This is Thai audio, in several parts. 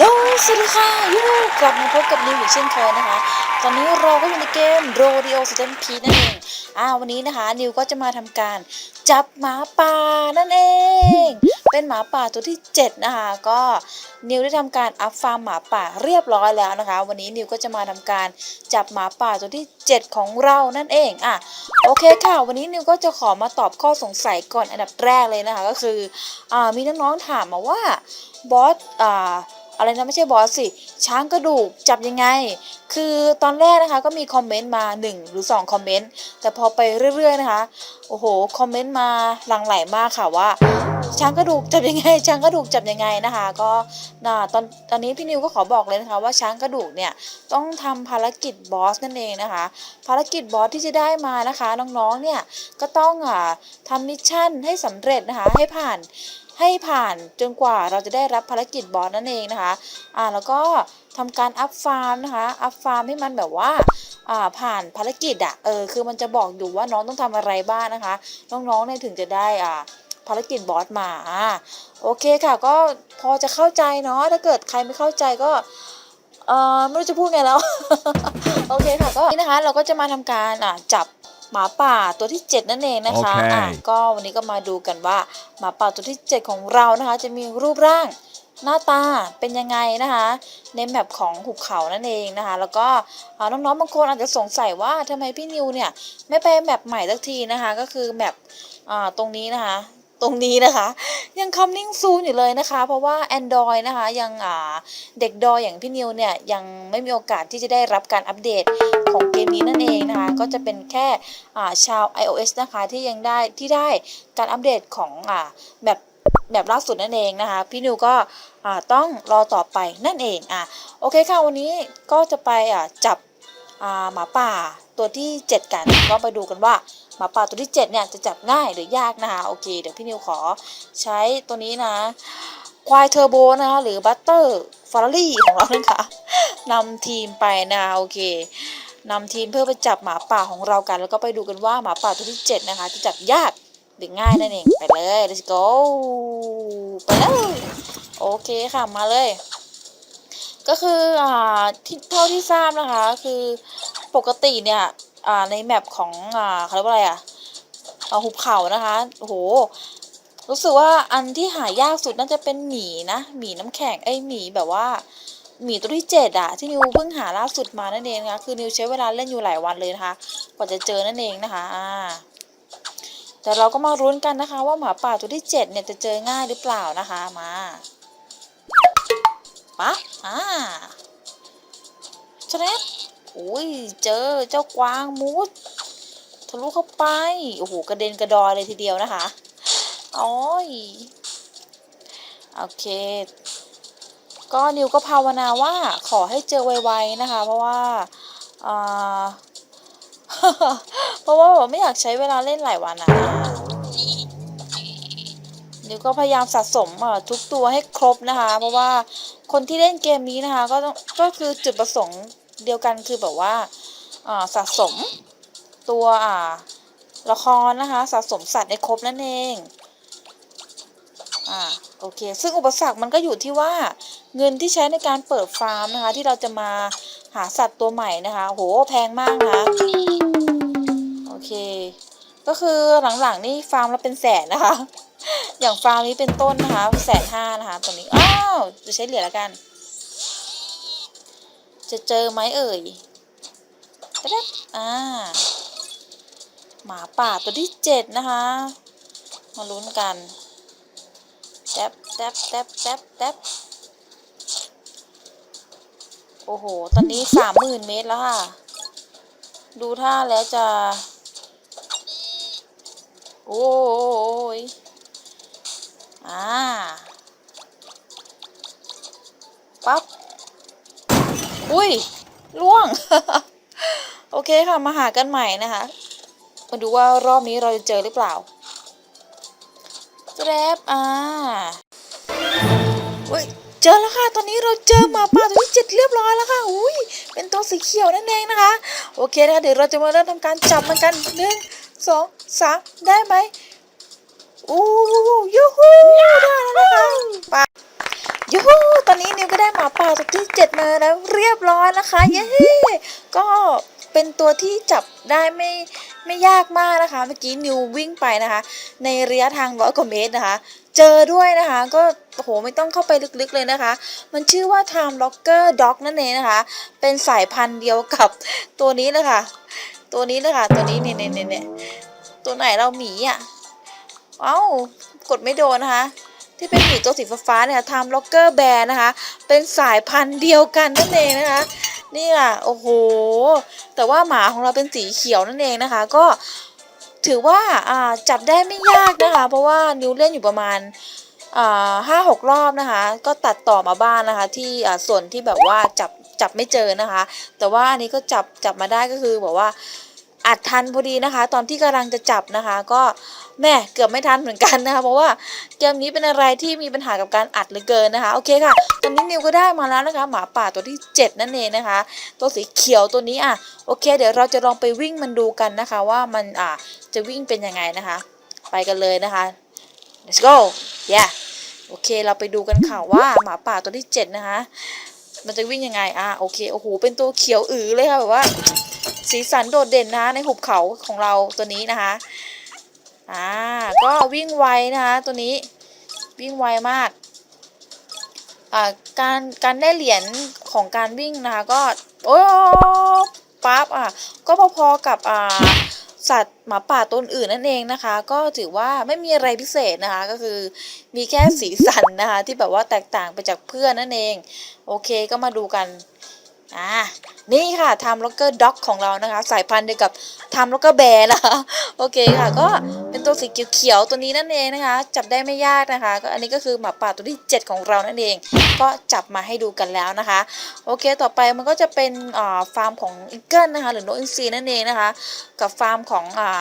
ลโหลสวัสดีค่ะยูกลับมาพบกับนิวอีกเช่นเคยนะคะ ตอนนี้เราก็อยู่ในเกม Rodeo s t a m p e d นั่นเอง อ่า วันนี้นะคะ นิวก็จะมาทำการจับหมาป่านั่นเอง เป็นหมาป่าตัวที่ 7 นะคะ ก็นิวได้ทำการอัพฟาร์มหมาป่าเรียบร้อยแล้วนะคะ วันนี้นิวก็จะมาทำการจับหมาป่าตัวที่ 7 ของเรานั่นเอง อะ โอเคค่ะ วันนี้นิวก็จะขอมาตอบข้อสงสัยก่อนอันดับแรกเลยนะคะ ก็คือ อ่า มีน้องๆถามมาว่าบอส อ่า อะไรนะไม่ใช่บอสสิ ช้างกระดูกจับยังไง คือตอนแรกนะคะก็มีคอมเมนต์มา 1 หรือ 2 คอมเมนต์ แต่พอไปเรื่อย ๆ นะคะ โอ้โห คอมเมนต์มาหลั่งไหลมากค่ะว่า ช้างกระดูกจับยังไง ช้างกระดูกจับยังไงนะคะ ก็น่าตอนตอนนี้พี่นิวก็ขอบอกเลยนะคะว่าช้างกระดูกเนี่ยต้องทำภารกิจบอสนั่นเองนะคะ ภารกิจบอสที่จะได้มานะคะน้องๆเนี่ยก็ต้องอ่าทำมิชชั่นให้สำเร็จนะคะให้ผ่าน ให้ผ่านจนกว่าเราจะได้รับภารกิจบอสนั่นเองนะคะอ่าแล้วก็ทำการอัพฟาร์มนะคะอัพฟาร์มให้มันแบบว่าอ่าผ่านภารกิจอะเออคือมันจะบอกอยู่ว่าน้องต้องทำอะไรบ้างนะคะ น้องๆเนี่ยถึงจะได้อ่าภารกิจบอสมาอ่าโอเคค่ะก็พอจะเข้าใจเนาะถ้าเกิดใครไม่เข้าใจก็เออไม่รู้จะพูดไงแล้ว โอเคค่ะก็นี่นะคะเราก็จะมาทำการอ่าจับ หมาป่าตัวที่ 7 นั่นเองนะคะโอเค อะก็วันนี้ก็มาดูกันว่าหมาป่าตัวที่ 7 ของเรานะคะ จะมีรูปร่างหน้าตาเป็นยังไงนะคะ ในแมปของหุบเขานั่นเองนะคะ แล้วก็อ่าน้องๆบางคนอาจจะสงสัยว่าทำไมพี่นิวเนี่ย ไม่ไปแมปใหม่สักทีนะคะ ก็คือแมปอ่าตรงนี้นะคะ ตรงนี้นะคะ ยังคัมนิ่งซูนอยู่เลยนะคะ เพราะว่า Android นะคะ ยังอ่าเด็กดอยอย่างพี่นิวเนี่ยยังไม่มีโอกาสที่จะได้รับการอัปเดตของเกมนี้นั่นเองนะคะ ก็จะเป็นแค่ชาว iOS นะคะที่ยังได้ที่ได้การอัปเดตของอ่าแบบแบบล่าสุดนั่นเองนะคะ พี่นิวก็อ่าต้องรอต่อไปนั่นเองอะโอเคค่ะวันนี้ก็จะไปอ่าจับ หมาป่าตัวที่ 7 กัน ก็ไปดูกันว่าหมาป่าตัวที่ 7 เนี่ยจะจับง่ายหรือยากนะคะโอเค เดี๋ยวพี่นิวขอใช้ตัวนี้นะ ควายเทอร์โบนะคะหรือบัตเตอร์ฟาร์รี่ของเรานะคะนำทีมไปนะคะโอเคนำทีมเพื่อไปจับหมาป่าของเรากัน แล้วก็ไปดูกันว่าหมาป่าตัวที่ 7 นะคะ จะจับยากหรือง่ายนั่นเอง ไปเลย let's go ไปเลย โอเคค่ะ มาเลย ก็คืออ่าที่เท่าที่ทราบนะคะ คือปกติเนี่ยอ่าในแมปของอ่าเขาเรียกว่าอะไรอะอ่าหุบเขานะคะโอ้โหรู้สึกว่าอันที่หายากสุดน่าจะเป็นหมีนะหมีน้ำแข็งไอหมีแบบว่าหมีตัวที่เจ็ดอะที่นิวเพิ่งหาล่าสุดมานั่นเองนะคือนิวใช้เวลาเล่นอยู่หลายวันเลยนะคะกว่าจะเจอนั่นเองนะคะอ่าแต่เราก็มารุ้นกันนะคะ ว่าหมาป่าตัวที่เจ็ดเนี่ยจะเจอง่ายหรือเปล่านะคะมา ปะอ่าชนะอุ้ยเจอเจ้ากวางมูดทะลุเข้าไป โอ้โห กระเด็นกระดอยเลยทีเดียวนะคะโอ้ยโอเค ก็นิวก็ภาวนาว่าขอให้เจอไวๆนะคะ เพราะว่าอ่าเพราะว่าแบบไม่อยากใช้เวลาเล่นหลายวันนะนิวก็พยายามสะสมอะทุกตัวให้ครบนะคะ เพราะว่า คนที่เล่นเกมนี้นะคะ ก็ต้องก็คือจุดประสงค์เดียวกันคือแบบว่าสะสมตัวอ่าละครนะคะสะสมสัตว์ในครบนั่นเองอ่าโอเค ซึ่งอุปสรรคมันก็อยู่ที่ว่าเงินที่ใช้ในการเปิดฟาร์มนะคะ ที่เราจะมาหาสัตว์ตัวใหม่นะคะโหแพงมากนะคะโอเค ก็คือหลังๆนี่ฟาร์มละเป็นแสนนะคะ อย่างฟาร์มนี้เป็นต้นนะคะแสนห้านะคะตัวนี้ อ้าวจะใช้เหรียญแล้วกัน จะเจอไหมเอ่ยแป๊บอ่า หมาป่าตัวที่เจ็ดนะคะ มาลุ้นกันแท็บแท็บแท็บแท็บแท็บโอ้โห ตอนนี้สามหมื่นเมตรแล้วค่ะ ดูท่าแล้วจะ โอ้ย ยล่วง โอเคค่ะ มาหากันใหม่นะคะ มาดูว่ารอบนี้เราจะเจอหรือเปล่าแรบอ่าเฮ้ยเจอแล้วค่ะ ตอนนี้เราเจอหมาป่าตัวที่เจ็ดเรียบร้อยแล้วค่ะ อุ้ย เป็นตัวสีเขียวนั่นเองนะคะ โอเคนะคะ เดี๋ยวเราจะมาเริ่มทำการจับมันกันหนึ่งสองสามได้ไหมอู้ยูฮูได้แล้วนะคะ ยูฮูตอนนี้นิวก็ได้หมาป่าตัวที่เจ็ดมาแล้วเรียบร้อยนะคะ เย้ก็เป็นตัวที่จับได้ไม่ไม่ยากมากนะคะ เมื่อกี้นิววิ่งไปนะคะ ในระยะทางร้อยกว่าเมตรนะคะ เจอด้วยนะคะ ก็โอ้โหไม่ต้องเข้าไปลึกๆเลยนะคะ มันชื่อว่า Time Locker Dog นั่นเองนะคะ เป็นสายพันธุ์เดียวกับตัวนี้เลยค่ะ ตัวนี้เลยค่ะ ตัวนี้เนี่ยเนี่ยเนี่ยตัวไหนเราหมีอะ เอ้ากดไม่โดนนะคะ ที่เป็นหมีตัวสีฟ้าเนี่ย Time Locker Bear นะคะ เป็นสายพันธุ์เดียวกันนั่นเองนะคะนี่ค่ะโอ้โห แต่ว่าหมาของเราเป็นสีเขียวนั่นเองนะคะ ก็ถือว่าจับได้ไม่ยากนะคะ เพราะว่านิวเล่นอยู่ประมาณห้าหกรอบนะคะ ก็ตัดต่อมาบ้านนะคะ ที่ส่วนที่แบบว่าจับจับไม่เจอนะคะ แต่ว่าอันนี้ก็จับจับมาได้ก็คือแบบว่า อัดทันพอดีนะคะ ตอนที่กำลังจะจับนะคะ ก็แม่เกือบไม่ทันเหมือนกันนะคะ เพราะว่าเกมนี้เป็นอะไรที่มีปัญหากับการอัดเหลือเกินนะคะ โอเคค่ะ ตอนนี้นิวก็ได้มาแล้วนะคะ หมาป่าตัวที่ 7 นั่นเองนะคะ ตัวสีเขียวตัวนี้อะ โอเค เดี๋ยวเราจะลองไปวิ่งมันดูกันนะคะ ว่ามันอ่าจะวิ่งเป็นยังไงนะคะ ไปกันเลยนะคะ let's go yeah โอเค เราไปดูกันค่ะว่าหมาป่าตัวที่ 7 นะคะ มันจะวิ่งยังไง อะ โอเค โอ้โห เป็นตัวเขียวอือเลยค่ะแบบว่า สีสันโดดเด่นนะในหุบเขาของเราตัวนี้นะคะอ่าก็วิ่งไวนะคะตัวนี้วิ่งไวมากอ่าการการได้เหรียญของการวิ่งนะคะก็โอ้ปั๊บอะก็พอๆกับอ่าสัตว์หมาป่าตัวอื่นนั่นเองนะคะ ก็ถือว่าไม่มีอะไรพิเศษนะคะ ก็คือมีแค่สีสันนะคะ ที่แบบว่าแตกต่างไปจากเพื่อนนั่นเอง โอเคก็มาดูกัน อ่านี่ค่ะทำล็อกเกอร์ด็อกของเรานะคะ สายพันธุ์เดียวกับทำล็อกเกอร์แบร์นะคะโอเคค่ะ ก็เป็นตัวสีเขียวๆตัวนี้นั่นเองนะคะ จับได้ไม่ยากนะคะ ก็อันนี้ก็คือหมาป่าตัวที่ 7 ของเรานั่นเอง ก็จับมาให้ดูกันแล้วนะคะ โอเคต่อไปมันก็จะเป็นอ่าฟาร์มของอีเกิลนะคะ หรือนกอินทรีนั่นเองนะคะ กับฟาร์มของอ่า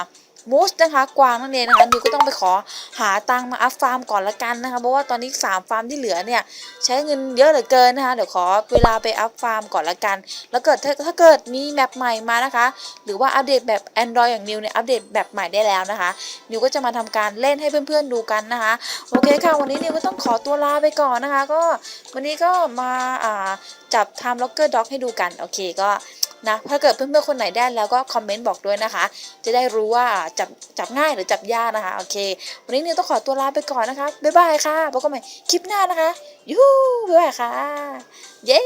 มูสนะคะกวางนั่นเองนะคะนิวก็ต้องไปขอหาตังมาอัพฟาร์มก่อนละกันนะคะเพราะว่าตอนนี้3ฟาร์มที่เหลือเนี่ยใช้เงินเยอะเหลือเกินนะคะเดี๋ยวขอเวลาไปอัพฟาร์มก่อนละกัน แล้วเกิดถ้าถ้าเกิดมีแมปใหม่มานะคะ หรือว่าอัปเดตแบบ Android อย่างนิวเนี่ยอัปเดตแบบใหม่ได้แล้วนะคะ นิวก็จะมาทำการเล่นให้เพื่อนๆดูกันนะคะโอเคค่ะวันนี้นิวก็ต้องขอตัวลาไปก่อนนะคะ ก็วันนี้ก็มาจับ Time Locker Dog ให้ดูกันโอเคก็ นะถ้าเกิดเพื่อนๆคนไหนได้แล้วก็คอมเมนต์บอกด้วยนะคะ จะได้รู้ว่าจับจับง่ายหรือจับยากนะคะโอเค วันนี้เนี่ยต้องขอตัวลาไปก่อนนะคะบ๊ายบายค่ะพบกันใหม่คลิปหน้านะคะยูบ๊ายบายค่ะเย้